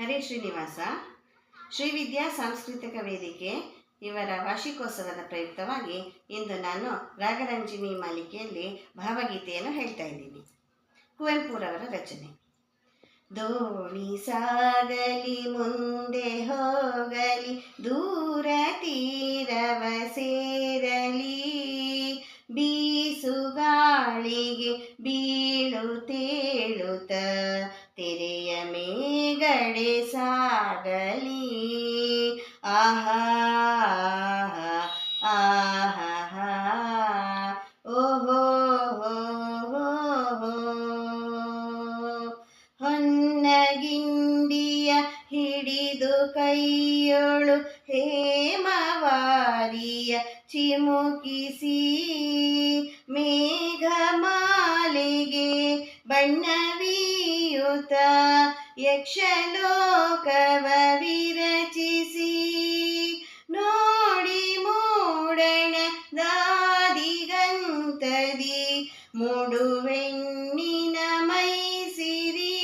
ಹರೇ ಶ್ರೀನಿವಾಸ. ಶ್ರೀವಿದ್ಯಾ ಸಾಂಸ್ಕೃತಿಕ ವೇದಿಕೆ ಇವರ ವಾರ್ಷಿಕೋತ್ಸವದ ಪ್ರಯುಕ್ತವಾಗಿ ಇಂದು ನಾನು ರಾಗರಂಜಿನಿ ಮಾಲಿಕೆಯಲ್ಲಿ ಭಾವಗೀತೆಯನ್ನು ಹೇಳ್ತಾ ಇದ್ದೀನಿ. ಕುವೆಂಪುರವರ ರಚನೆ. ದೋಣಿ ಸಾಗಲಿ, ಮುಂದೆ ಹೋಗಲಿ, ದೂರ ತೀರವ ಸೇರಲಿ, ಬೀಸುಗಾಳಿಗೆ ಬೀಳು ಸಾಗಲಿ ಆಹಾ ಆಹಾ ಓಹೋ ಹೊನ್ನಗಿಂಡಿಯ ಹಿಡಿದು ಕೈಯೊಳು ಹೇಮವಾರಿಯ ಚಿಮುಕಿಸಿ ಮೇಘಮಾಲೆಗೆ ಬಣ್ಣವೀಯುತ ಯಕ್ಷಲೋಕವ ವಿರಚಿಸಿ ನೋಡಿ ಮೂಡಣ ದಾದಿಗಂತದಿ ಮೂಡುವೆಣ್ಣಿನ ಮೈಸಿರಿ.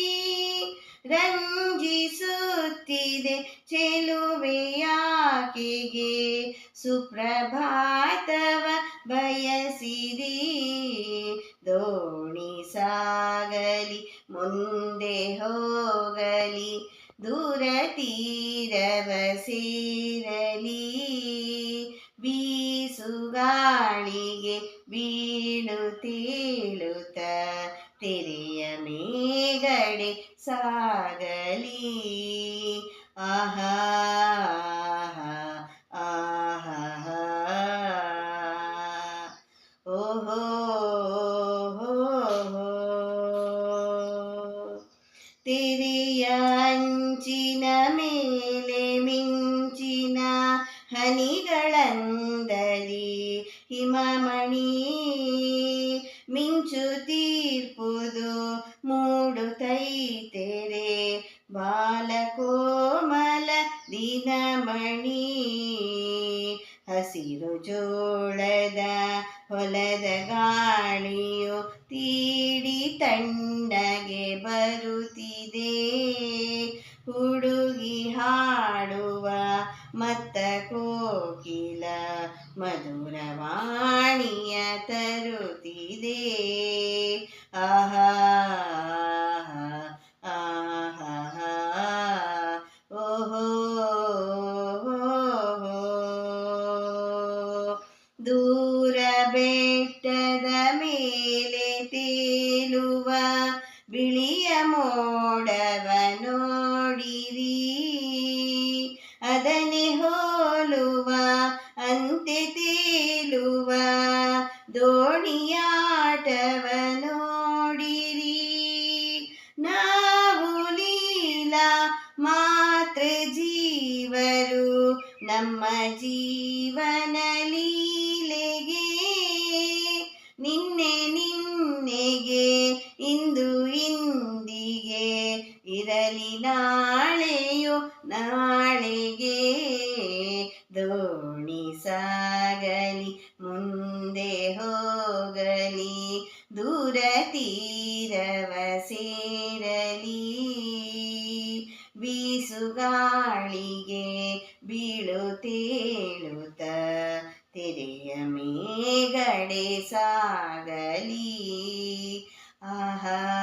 ರಂಜಿಸುತ್ತಿದೆ ಚೆಲುವೆಯಾಕೆಗೆ. ಸುಪ್ರಭಾತವ ಸಾಗಲಿ ಮುಂದೆ ಹೋಗಲಿ ದೂರ ತೀರವ ಸೇರಲಿ. ಬೀಸುಗಾಳಿಗೆ ಬೀಳು ತೇಳುತ್ತ ತೆರೆಯ ಮೇಗಡೆ ಸಾಗಲಿ ತೆರೆಯ ಅಂಚಿನ ಮೇಲೆ ಮಿಂಚಿನ ಹನಿಗಳಂದಲಿ. ಹಿಮಮಣಿ, ಮಿಂಚು ತೀರ್ಪುದು ಮೂಡುತ್ತೈತೆರೆ ಬಾಲಕೋಮಲ ದಿನಮಣಿ, ಹಸಿರು ಜೋಳದ ಹೊಲದ ಗಾಳಿಯು ತೀಡಿ ತಣ್ಣಗೆ ಬರುತ್ತಿದೆ. ಹುಡುಗಿ ಹಾಡುವ ಮತ್ತ ಕೋಕಿಲ ಮಧುರವಾಣಿಯ ತರುತ್ತಿದೆ. ಆಹಾ ದೂರ ಬೆಟ್ಟದ ದೋಣಿಯಾಟವ ನೋಡಿರಿ ನಾವು ಲೀಲಾ ಮಾತ್ರ ಜೀವರು, ನಮ್ಮ ಜೀವನ ಲೀಲೆಗೆ. ನಿನ್ನೆ ನಿನ್ನೆಗೆ, ಇಂದು ಇಂದಿಗೆ, ಇರಲಿ ನಾಳೆಯು ನಾಳೆಗೆ. ದೋಣಿ ತೀರವ ಸೇರಲಿ ಬೀಸುಗಾಳಿಗೆ ಬೀಳುತ್ತೇಳುತ್ತ ತೆರೆಯ ಮೇಗಡೆ ಸಾಗಲಿ. ಆಹಾ.